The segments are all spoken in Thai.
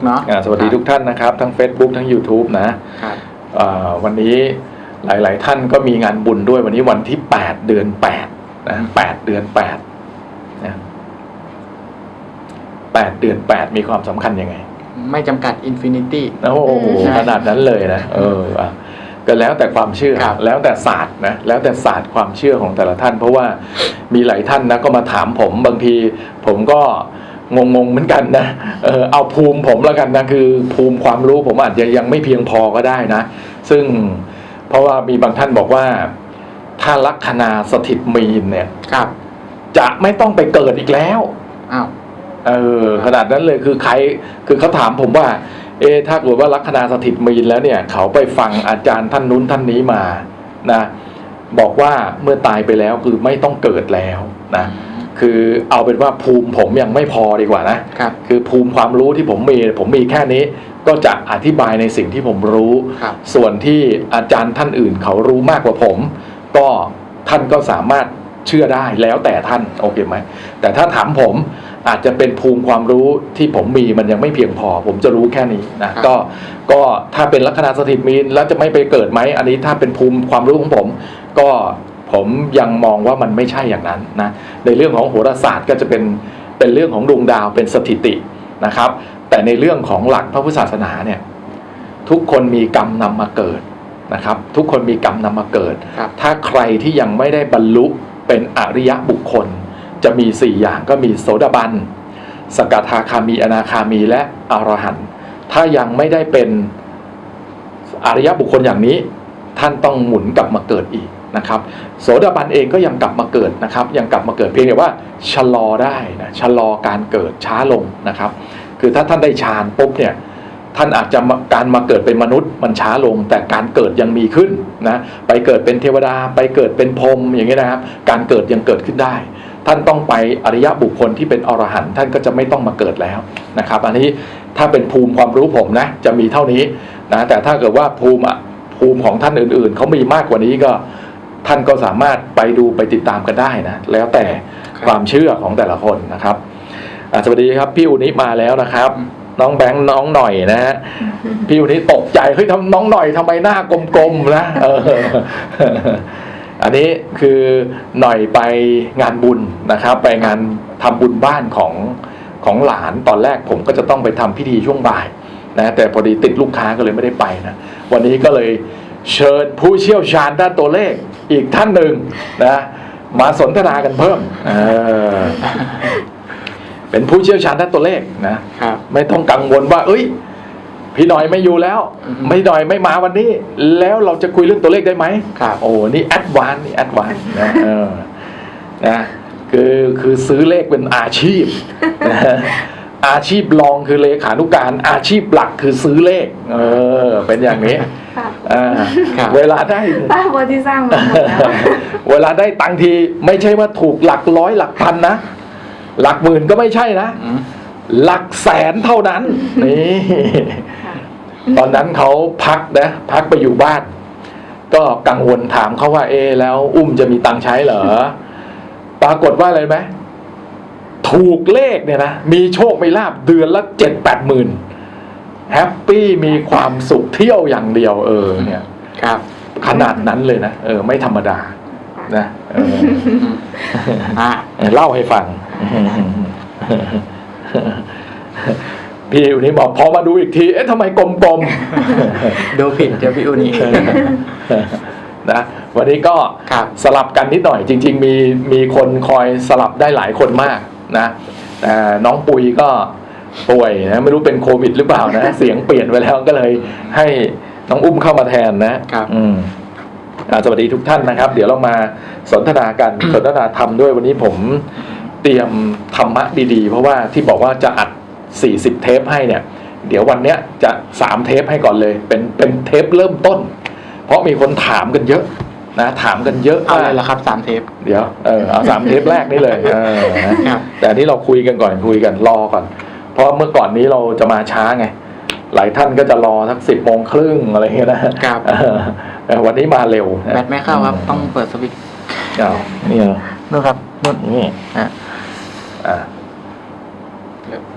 Facebook เนาะอ่าสวัสดีทุกท่านนะครับ ทั้ง Facebook ทั้ง YouTube นะครับอ่าวันนี้หลาย ๆ ท่านก็มีงานบุญด้วยวันนี้วันที่ 8 เดือน8นะ8เดือน8นะ8เดือน 8 มีความสำคัญยังไง ไม่จำกัดอินฟินิตี้โอ้โหใช่ขนาดนั้นเลยนะเอออะก็แล้วแต่ความเชื่อครับแล้วแต่ศาสตร์นะแล้วแต่ศาสตร์ความเชื่อของแต่ละท่าน เพราะว่ามีหลายท่านนะก็มาถามผมบางที ผมก็ งงๆเหมือนกันนะเออเอาภูมิผมแล้วกันนะคือภูมิความรู้ผมอาจจะยังไม่เพียงพอก็ได้นะ ซึ่งเพราะว่ามีบางท่านบอกว่า ถ้าลัคนาสถิตมีนเนี่ยครับ จะไม่ต้องไปเกิดอีกแล้วอ้าวเออขนาดนั้นเลยคือใครคือเขาถามผมว่า เอะถ้าเกิดว่าลัคนาสถิตมีนแล้วเนี่ย เขาไปฟังอาจารย์ท่านนู้นท่านนี้มานะ บอกว่าเมื่อตายไปแล้วคือไม่ต้องเกิดแล้วนะ คือเอาเป็นว่าภูมิผมยังไม่พอดีกว่านะครับ คือภูมิความรู้ที่ผมมีผมมีแค่นี้ก็จะอธิบายในสิ่งที่ผมรู้ ครับ ส่วนที่อาจารย์ท่านอื่นเขารู้มากกว่าผม ก็ท่านก็สามารถเชื่อได้แล้วแต่ท่านโอเคไหมแต่ถ้าถามผมอาจจะเป็นภูมิความรู้ที่ผมมีมันยังไม่เพียงพอ ผมจะรู้แค่นี้นะครับ ก็ก็ถ้าเป็นลัคนาสถิตมีนแล้วจะไม่ไปเกิดไหมอันนี้ถ้าเป็นภูมิความรู้ของผม ก็ ผมยังมองว่ามันไม่ใช่อย่างนั้นนะในเรื่องของโหราศาสตร์ก็จะเป็นเป็นเรื่องของดวงดาวเป็นสถิตินะครับ แต่ในเรื่องของหลักพระพุทธศาสนาเนี่ยทุกคนมีกรรมนำมาเกิดนะครับ ทุกคนมีกรรมนำมาเกิดครับถ้าใครที่ยังไม่ได้บรรลุเป็นอริยบุคคล จะมีสี่อย่างก็มีโสดาบันสกทาคามีอนาคามีและอรหันต์ถ้ายังไม่ได้เป็นอริยบุคคลอย่างนี้ ท่านต้องหมุนกลับมาเกิดอีก นะครับโสดาบันเองก็ยังกลับมาเกิดนะครับ ยังกลับมาเกิดเพียงแต่ว่าชะลอได้นะชะลอการเกิดช้าลงนะครับ คือถ้าท่านได้ฌานปุ๊บเนี่ยท่านอาจจะการมาเกิดเป็นมนุษย์มันช้าลง แต่การเกิดยังมีขึ้นนะไปเกิดเป็นเทวดาไปเกิดเป็นพรหมอย่างนี้ยนะครับ การเกิดยังเกิดขึ้นได้ ท่านต้องไปอริยบุคคลที่เป็นอรหันต์ท่านก็จะไม่ต้องมาเกิดแล้วนะครับ อันนี้ถ้าเป็นภูมิความรู้ผมนะจะมีเท่านี้นะแต่ถ้าเกิดว่าภูมิภูมิของท่านอื่นๆเขามีมากกว่านี้ก็ ท่านก็สามารถไปดูไปติดตามกันได้นะ แล้วแต่ความเชื่อของแต่ละคนนะครับอะสวัสดีครับ พี่อุนิมาแล้วนะครับ น้องแบงค์น้องหน่อยนะฮะพี่วันนี้ตกใจเฮ้ยทำน้องหน่อยทำไมหน้ากลมๆนะเอออันนี้คือหน่อยไปงานบุญนะครับ ไปงานทำบุญบ้านของของหลานตอนแรกผมก็จะต้องไปทำพิธีช่วงบ่ายนะแต่พอดีติดลูกค้าก็เลยไม่ได้ไปนะวันนี้ก็เลยเชิญผู้เชี่ยวชาญด้านตัวเลข อีกท่านหนึ่งนะมาสนทนากันเพิ่มเออเป็นผู้เชี่ยวชาญด้านตัวเลขนะครับ ไม่ต้องกังวลว่า เอ้ย พี่หน่อยไม่อยู่แล้ว อือฮึไม่หน่อยไม่มาวันนี้ แล้วเราจะคุยเรื่องตัวเลขได้ไหมครับ โอ้นี่แอดวานนี่แอดวานนะเออนะคือคือซื้อเลขเป็นอาชีพนะอาชีพรองคือเลขานุการ อาชีพหลักคือซื้อเลข เออ เป็นอย่างนี้ ค่ะอ่าครับ เวลาได้ ป้าบอที่สร้างมาหมดแล้วเวลาได้ตังค์ทีไม่ใช่ว่าถูกหลักร้อยหลักพันนะ หลักหมื่นก็ไม่ใช่นะ อืมหลักแสนเท่านั้น นี่ค่ะตอนนั้นเขาพักนะ พักไปอยู่บ้าน ก็กังวลถามเขาว่าเอะแล้ว อุ้มจะมีตังค์ใช้เหรอ ปรากฏว่าอะไรไหมถูกเลขเนี่ยนะ มีโชคมีลาบเดือนละเจ็ดแปดหมื่น แฮปปี้มีความสุขเที่ยวอย่างเดียวเออเนี่ยครับ ขนาดนั้นเลยนะเออไม่ธรรมดานะเอออ่าเล่าให้ฟัง พี่อยู่นี่บอกพอมาดูอีกที เอ๊ะทำไมกลมดูผิดเจ้าพี่อุนี่ๆนะวันนี้ก็ครับสลับกันนิดหน่อย จริง ๆ มีมีคนคอยสลับได้หลายคนมากนะแต่น้องปุยก็ ป่วยนะไม่รู้เป็นโควิดหรือเปล่านะ เสียงเปลี่ยนไปแล้วก็เลยให้น้องอุ้มเข้ามาแทนนะครับ อืมอ่าสวัสดีทุกท่านนะครับ เดี๋ยวเรามาสนทนากัน สนทนาธรรมด้วยวันนี้ผมเตรียมธรรมะดีๆ เพราะว่าที่บอกว่าจะอัด 40 เทปให้เนี่ย เดี๋ยววันเนี้ยจะสามเทปให้ก่อนเลย เป็นเป็นเทปเริ่มต้น เพราะมีคนถามกันเยอะนะถามกันเยอะเอาว่าเลยละครับสามเทป เดี๋ยวเออเอาสามเทปแรกนี่เลยเออนะครับ แต่อันนี้เราคุยกันก่อนคุยกันรอก่อน เพราะเมื่อก่อนนี้เราจะมาช้าไง หลายท่านก็จะรอสักสิบโมงครึ่งอะไรเงี้ยนะครับเออแต่วันนี้มาเร็วนะแบตไม่เข้าครับ ต้องเปิดสวิตช์อ้าวนี่เหรอนู่นครับนู่นนี่อะอะ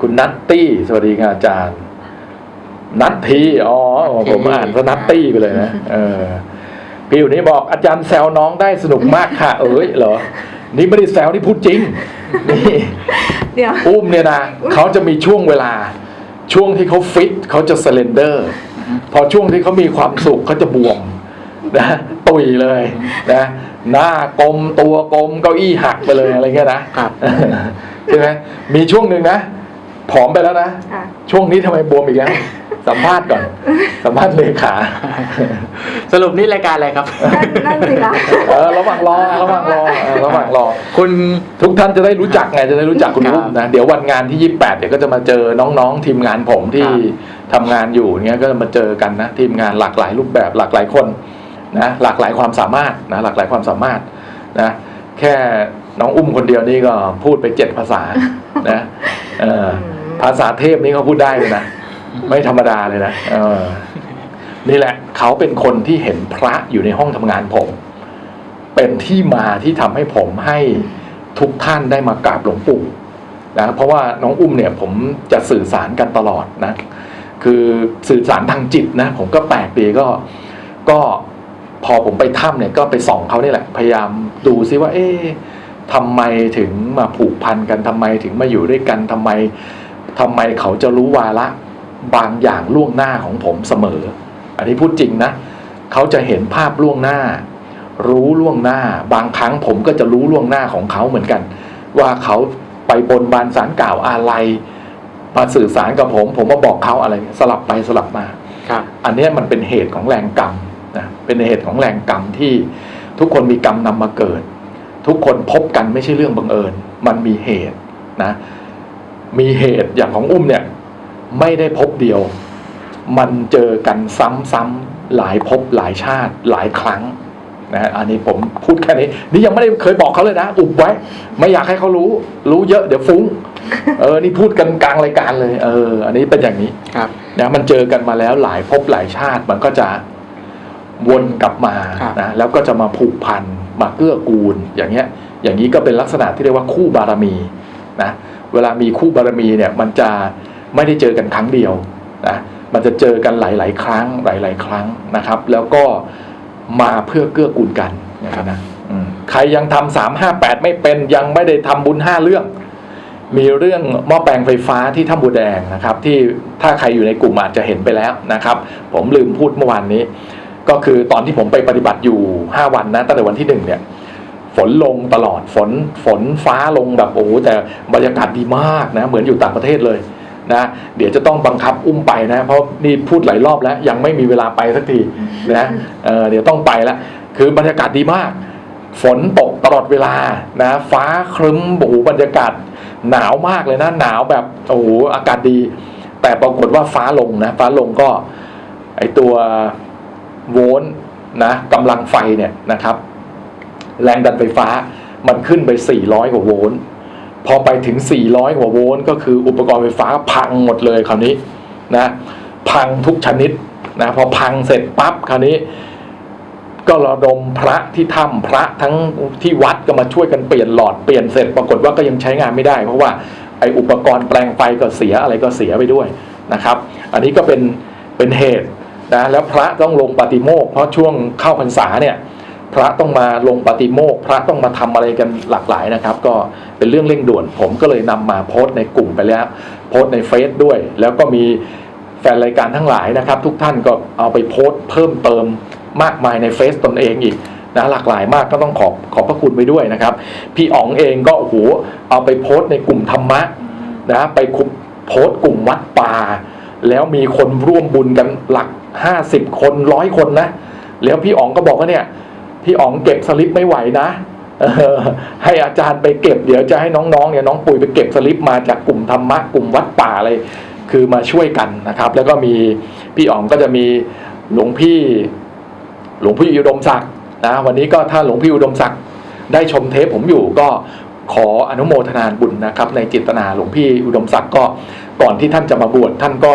คุณนัตตี้ สวัสดีครับอาจารย์ นัททีอ๋อนัททีผมอ่านซะนัตตี้ไปเลยนะเออพี่อยู่นี่บอกอาจารย์แซวน้องได้สนุกมากค่ะ เอ้ยเหรอ นี่ไม่ได้แซวนี่พูดจริง นี่เดี๋ยว อุ้มเนี่ยนะเขาจะมีช่วงเวลา ช่วงที่เขาฟิตเขาจะสเลนเดอร์ พอช่วงที่เขามีความสุขเขาจะบวมนะตุยเลยนะหน้ากลมตัวกลมเก้าอี้หักไปเลยอะไรเงี้ยนะครับ ใช่ไหมมีช่วงหนึ่งนะ ผอมไปแล้วนะ ค่ะ ช่วงนี้ทำไมบวมอีกแล้ว สัมภาษณ์ก่อน สัมภาษณ์เลขา สรุปนี่รายการอะไรครับ นั่นนั่นสิคะ เออระหว่างรอระหว่างรอเออระหว่างรอ คุณ ทุกท่านจะได้รู้จักไงจะได้รู้จักคุณครับอุ้มนะเดี๋ยววันงานที่ 28เดี๋ยวก็จะมาเจอน้องๆ ทีมงานผมที่ครับทำงานอยู่เงี้ยก็จะมาเจอกันนะทีมงานหลากหลายรูปแบบหลากหลายคนนะหลากหลายความสามารถนะหลากหลายความสามารถนะแค่น้องอุ้มคนเดียวนี่ก็พูดไปเจ็ดภาษานะเออ ภาษาเทพนี่เขาพูดได้เลยนะ ไม่ธรรมดาเลยนะเออนี่แหละ เขาเป็นคนที่เห็นพระอยู่ในห้องทำงานผม เป็นที่มาที่ทำให้ผมให้ทุกท่านได้มากราบหลวงปู่นะเพราะว่าน้องอุ้มเนี่ยผมจะสื่อสารกันตลอดนะ คือสื่อสารทางจิตนะผมก็แปลกดีก็ก็พอผมไปถ้ำเนี่ยก็ไปส่องเขานี่แหละ พยายามดูซิว่า เอ๊ะทำไมถึงมาผูกพันกันทำไมถึงมาอยู่ด้วยกันทำไม ทำไมเขาจะรู้วาระบางอย่างล่วงหน้าของผมเสมอ อันนี้พูดจริงนะ เขาจะเห็นภาพล่วงหน้า รู้ล่วงหน้า บางครั้งผมก็จะรู้ล่วงหน้าของเขาเหมือนกัน ว่าเขาไปบนบานสารกล่าวอะไรมาสื่อสารกับผม ผมมาบอกเขาอะไรสลับไปสลับมาครับ อันเนี้ยมันเป็นเหตุของแรงกรรมนะเป็นเหตุของแรงกรรมที่ทุกคนมีกรรมนำมาเกิด ทุกคนพบกันไม่ใช่เรื่องบังเอิญ มันมีเหตุนะ มีเหตุอย่างของอุ้มเนี่ย ไม่ได้พบเดียว มันเจอกันซ้ำๆหลายภพหลายชาติหลายครั้งนะอันนี้ผมพูดแค่นี้ นี่ยังไม่ได้เคยบอกเขาเลยนะอุบไว้ ไม่อยากให้เขารู้ รู้เยอะเดี๋ยวฟุ้ง เออนี่พูดกันกลางรายการเลย เออ อันนี้เป็นอย่างนี้ครับนะมันเจอกันมาแล้วหลายภพหลายชาติ มันก็จะวนกลับมาครับนะแล้วก็จะมาผูกพันมาเกื้อกูลอย่างเงี้ย อย่างนี้ก็เป็นลักษณะที่เรียกว่าคู่บารมี นะเวลามีคู่บารมีเนี่ยมันจะไม่ได้เจอกันครั้งเดียวนะมันจะเจอกันหลาย ๆ ครั้งหลาย ๆ ครั้งนะครับ แล้วก็มาเพื่อเกื้อกูลกันอย่างนั้นนะอืมใครยังทำสามห้าแปดไม่เป็นยังไม่ได้ทำบุญห้าเรื่อง มีเรื่องหม้อแปลงไฟฟ้าที่ถ้ำบัวแดงนะครับ ที่ถ้าใครอยู่ในกลุ่มอาจจะเห็นไปแล้วนะครับ ผมลืมพูดเมื่อวานนี้ ก็คือตอนที่ผมไปปฏิบัติอยู่ 5 วันนะตั้งแต่วันที่หนึ่งเนี่ย ฝนลงตลอดฝนฝนฟ้าลงแบบโอ้แต่บรรยากาศดีมากนะเหมือนอยู่ต่างประเทศเลยนะเดี๋ยวจะต้องบังคับอุ้มไปนะเพราะนี่พูดหลายรอบแล้วยังไม่มีเวลาไปสักทีนะเเดี๋ยวต้องไปแล้วคือบรรยากาศดีมาก ฝนตกตลอดเวลานะฟ้าครึ้มโอ้โหบรรยากาศหนาวมากเลยนะหนาวแบบโอ้โหอากาศดี แต่ปรากฏว่าฟ้าลงนะฟ้าลงก็ไอตัวโวลต์นะกำลังไฟเนี่ยนะครับ แรงดันไฟฟ้า มันขึ้นไป 400 กว่าโวลต์พอไปถึง 400 กว่าโวลต์ก็คืออุปกรณ์ไฟฟ้าพังหมดเลยคราวนี้นะพังทุกชนิดนะพอพังเสร็จปั๊บคราวนี้ ก็ระดมพระที่ถ้ำพระทั้งที่วัดก็มาช่วยกันเปลี่ยนหลอดเปลี่ยนเสร็จปรากฏว่าก็ยังใช้งานไม่ได้ เพราะว่าไออุปกรณ์แปลงไฟก็เสียอะไรก็เสียไปด้วยนะครับ อันนี้ก็เป็นเป็นเหตุนะแล้วพระต้องลงปฏิโมกขเพราะช่วงเข้าพรรษาเนี่ย พระต้องมาลงปฏิโมกข์พระต้องมาทำอะไรกันหลากหลายนะครับ ก็เป็นเรื่องเร่งด่วน ผมก็เลยนำมาโพสต์ในกลุ่มไปแล้ว โพสต์ในเฟซด้วย แล้วก็มีแฟนรายการทั้งหลายนะครับ ทุกท่านก็เอาไปโพสต์เพิ่มเติมมากมายในเฟซตนเองอีกนะหลากหลายมากก็ต้องขอบขอบพระคุณไปด้วยนะครับ พี่อ๋องเองก็โอ้โหเอาไปโพสต์ในกลุ่มธรรมะนะไปคุมโพสต์กลุ่มวัดป่า แล้วมีคนร่วมบุญกันหลักห้าสิบคนร้อยคนนะ แล้วพี่อ๋องก็บอกว่าเนี่ย พี่อ๋องเก็บสลิปไม่ไหวนะเออให้อาจารย์ไปเก็บเดี๋ยวจะให้น้องๆเนี่ยน้องปุ๋ยไปเก็บสลิปมาจากกลุ่มธรรมะกลุ่มวัดป่าอะไรคือมาช่วยกันนะครับ แล้วก็มีพี่อ๋องก็จะมีหลวงพี่หลวงพี่อุดมศักดิ์นะวันนี้ก็ถ้าหลวงพี่อุดมศักดิ์ได้ชมเทปผมอยู่ก็ขออนุโมทนาบุญนะครับ ในจิตนาหลวงพี่อุดมศักดิ์ก็ก่อนที่ท่านจะมาบวชท่านก็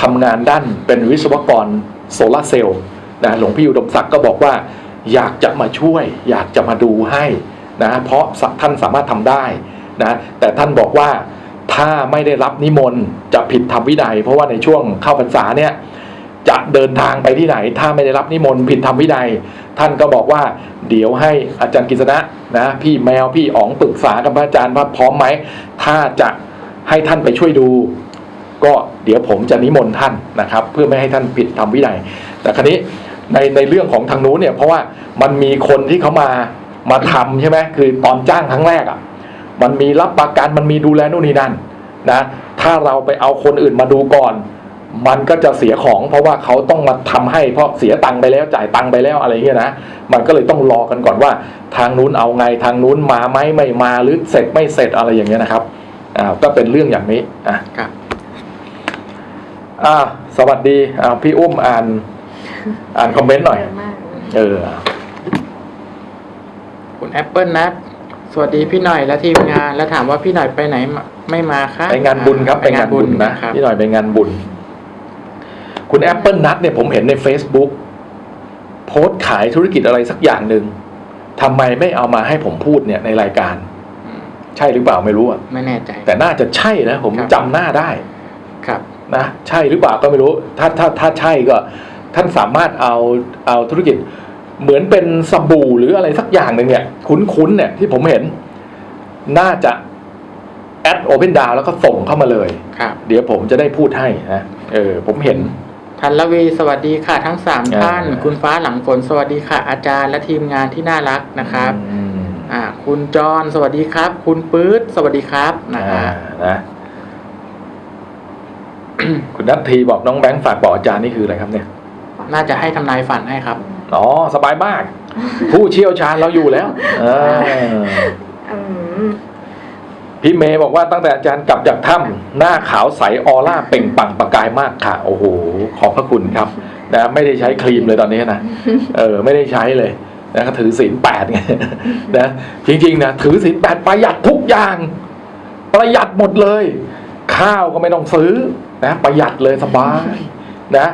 ทำงานด้านเป็นวิศวกรโซลาร์เซลล์นะหลวงพี่อุดมศักดิ์ก็บอกว่า อยากจะมาช่วย อยากจะมาดูให้นะเพราะท่านสามารถทำได้นะแต่ท่านบอกว่าถ้าไม่ได้รับนิมนต์จะผิดธรรมวินัย เพราะว่าในช่วงเข้าพรรษาเนี่ยจะเดินทางไปที่ไหน ถ้าไม่ได้รับนิมนต์ผิดธรรมวินัย ท่านก็บอกว่า เดี๋ยวให้อาจารย์กฤษณะนะพี่แมวพี่อ๋องปรึกษากับพระอาจารย์ว่าพร้อมไหมถ้าจะให้ท่านไปช่วยดู ก็เดี๋ยวผมจะนิมนต์ท่านนะครับ เพื่อไม่ให้ท่านผิดธรรมวินัย แต่ครนี้ ในในเรื่องของทางนู้นเนี่ยเพราะว่ามันมีคนที่เขามามาทำใช่ไหมคือตอนจ้างครั้งแรกอะ่ะมันมีรับประกันมันมีดูแลนู่นนี่นั่นนะถ้าเราไปเอาคนอื่นมาดูก่อน มันก็จะเสียของ เพราะว่าเขาต้องมาทำให้เพราะเสียตังค์ไปแล้วจ่ายตังค์ไปแล้วอะไรเงี้ยนะมันก็เลยต้องรอกันก่อนว่า ทางนู้นเอาไงทางนู้นมาไหมไม่มาหรือเสร็จไม่เสร็จอะไรอย่างเงี้ยนะครับอ่าก็เป็นเรื่องอย่างนี้อะครับอ่าสวัสดีอ่าพี่อุ้มอ่าน อ่านคอมเมนต์หน่อย เยอะมากเออ คุณแอปเปิลนัทสวัสดีพี่หน่อยและทีมงาน แล้วถามว่าพี่หน่อยไปไหนมาไม่มาคะไปงานบุญครับ ไปงานบุญนะครับพี่หน่อยไปงานบุญ คุณแอปเปิลนัทเนี่ยผมเห็นใน Facebook โพสต์ขายธุรกิจอะไรสักอย่างหนึ่งทำไมไม่เอามาให้ผมพูดเนี่ยในรายการ อืมใช่หรือเปล่าไม่รู้อะไม่แน่ใจ แต่น่าจะใช่นะ ผมครับ จำหน้าได้ ครับ นะใช่หรือเปล่าก็ไม่รู้ ถ้าถ้าถ้าใช่ก็ ท่านสามารถเอาเอาธุรกิจเหมือนเป็นสบู่หรืออะไรสักอย่างหนึ่งเนี่ย คุ้นๆเนี่ยที่ผมเห็น น่าจะแอดโอเพนดาวแล้วก็ส่งเข้ามาเลย ครับ เดี๋ยวผมจะได้พูดให้นะเออ ผมเห็น ทันละวีสวัสดีค่ะทั้งสามอ่าท่านคุณฟ้าหลังฝนสวัสดีค่ะ อาจารย์และทีมงานที่น่ารักนะครับ อืมอ่า คุณจรสวัสดีครับ คุณปื๊ดสวัสดีครับนะอ่าฮะนะ คุณนัททีบอกน้องแบงค์ฝากบอกอาจารย์นี่คืออะไรครับเนี่ย น่าจะให้ทำนายฝันให้ครับ อ๋อสบายมาก ผู้เชี่ยวชาญเราอยู่แล้ว เอออืมพี่เมย์บอกว่าตั้งแต่อาจารย์กลับจากถ้ำหน้าขาวใสออร่าเปล่งปลั่งประกายมากค่ะ โอ้โห ขอบพระคุณครับนะไม่ได้ใช้ครีมเลยตอนนี้นะเออ ไม่ได้ใช้เลยนะก็ถือศีลแปดไงนะจริงๆนะถือศีลแปดประหยัดทุกอย่าง ประหยัดหมดเลย ข้าวก็ไม่ต้องซื้อนะประหยัดเลยสบาย นะ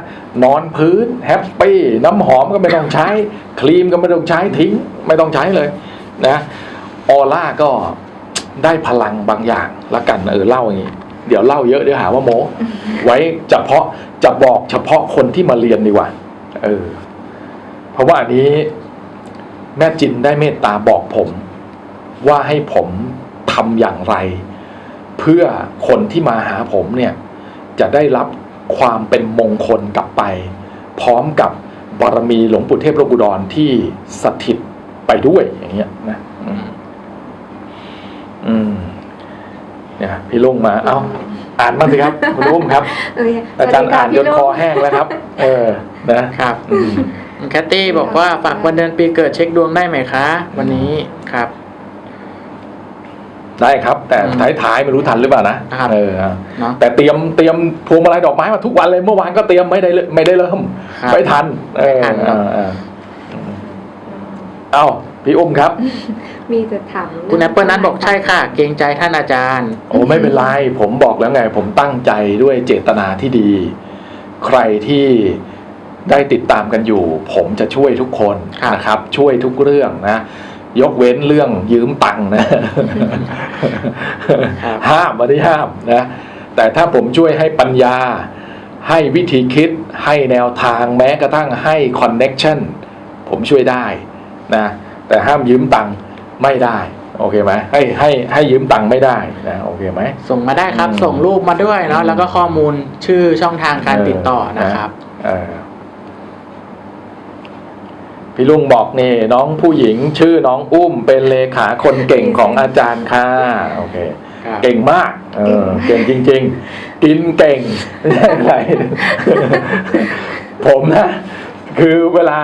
นอนพื้นแฮปปี้น้ำหอมก็ไม่ต้องใช้ ครีมก็ไม่ต้องใช้ทิ้ง ไม่ต้องใช้เลยนะออร่าก็ได้พลังบางอย่างละกันเออเล่าอย่างนี้เดี๋ยวเล่าเยอะเดี๋ยวหาว่าโมไว้เฉพาะจะบอกเฉพาะคนที่มาเรียนดีกว่าเออเพราะว่าอันนี้แม่จินได้เมตตาบอกผม ว่าให้ผมทำอย่างไร เพื่อคนที่มาหาผมเนี่ย จะได้รับ ความเป็นมงคลกลับไป พร้อมกับบารมีหลวงปู่เทพโลกุดรที่สถิตไปด้วยอย่างเงี้ยนะอืมอืมเนี่ยพี่ลุงมา เอ้า อ่านบ้างสิครับ คุณลุงครับโอเคอาจารย์สวัสดีค่ะอ่านจพี่นลูคอกแห้งแล้วครับ เออ นะครับอืมคุณแคตตี้บอกว่าฝากวันเดือนปีเกิดเช็คดวงได้ไหมคะ วันนี้ครับ ได้ครับ แต่อืมท้ายๆไม่รู้ทันหรือเปล่านะครับเออเนาะแต่เตรียมเตรียมพวงมาลัยดอกไม้มาทุกวันเลยเมื่อวานก็เตรียมไม่ได้เลยไม่ได้เริ่มครับไม่ทันเออไม่ทันเออเออเอ้าพี่อุ้มครับ มีจะถามคุณแอปเปิลนั้นบอกใช่ค่ะ เกรงใจท่านอาจารย์ โอ้ไม่เป็นไร ผมบอกแล้วไง ผมตั้งใจด้วยเจตนาที่ดี ใครที่ได้ติดตามกันอยู่ ผมจะช่วยทุกคนครับนะครับ ช่วยทุกเรื่องนะ ยกเว้นเรื่องยืมตังค์นะครับห้ามไม่ได้ห้ามนะ แต่ถ้าผมช่วยให้ปัญญา ให้วิธีคิด ให้แนวทางแม้กระทั่งให้คอนเน็กชันผมช่วยได้นะ แต่ห้ามยืมตังค์ไม่ได้โอเคไหมให้ให้ให้ยืมตังค์ไม่ได้นะโอเคไหมส่งมาได้ครับอืมส่งรูปมาด้วยเนาะแล้วก็ข้อมูลชื่อช่องทางการเออติดต่อนะครับเออ พี่ลุงบอกนี่น้องผู้หญิงชื่อน้องอุ้มเป็นเลขาคนเก่งของอาจารย์ค่ะโอเค ครับเก่งมากเออเก่งจริง ๆ กินเก่งไม่ใช่อะไร ผมนะ คือเวลา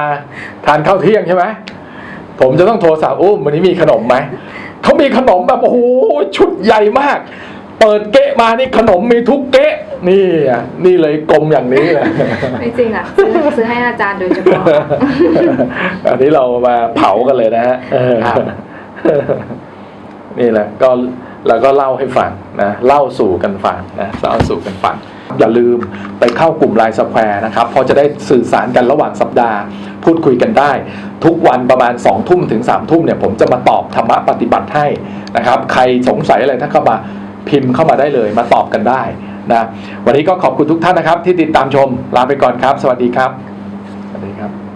ทานข้าวเที่ยงใช่ไหมผมจะต้องโทรสาวอุ้มวันนี้มีขนมไหมเขามีขนมแบบโอ้โหชุดใหญ่มาก เปิดเกะมานี่ขนมมีทุกเกะนี่อะนี่เลยกลมอย่างนี้เลยไม่จริงอะซื้อซื้อให้อาจารย์โดยเฉพาะ อันนี้เรามาเผากันเลยนะฮะเออครับ นี่แหละก็เราก็เล่าให้ฟังนะเล่าสู่กันฟังนะเล่าสู่กันฟังอย่าลืมไปเข้ากลุ่มไลน์สแควร์นะครับเพราะจะได้สื่อสารกันระหว่างสัปดาห์ พูดคุยกันได้ ทุกวันประมาณ2องทุ่มถึง3ามทุ่มเนี่ยผมจะมาตอบธรรมะปฏิบัติให้นะครับ ใครสงสัยอะไรถ้าเข้ามา พิมพ์เข้ามาได้เลย มาตอบกันได้นะวันนี้ก็ขอบคุณทุกท่านนะครับ ที่ติดตามชมลาไปก่อนครับ สวัสดีครับสวัสดีครับ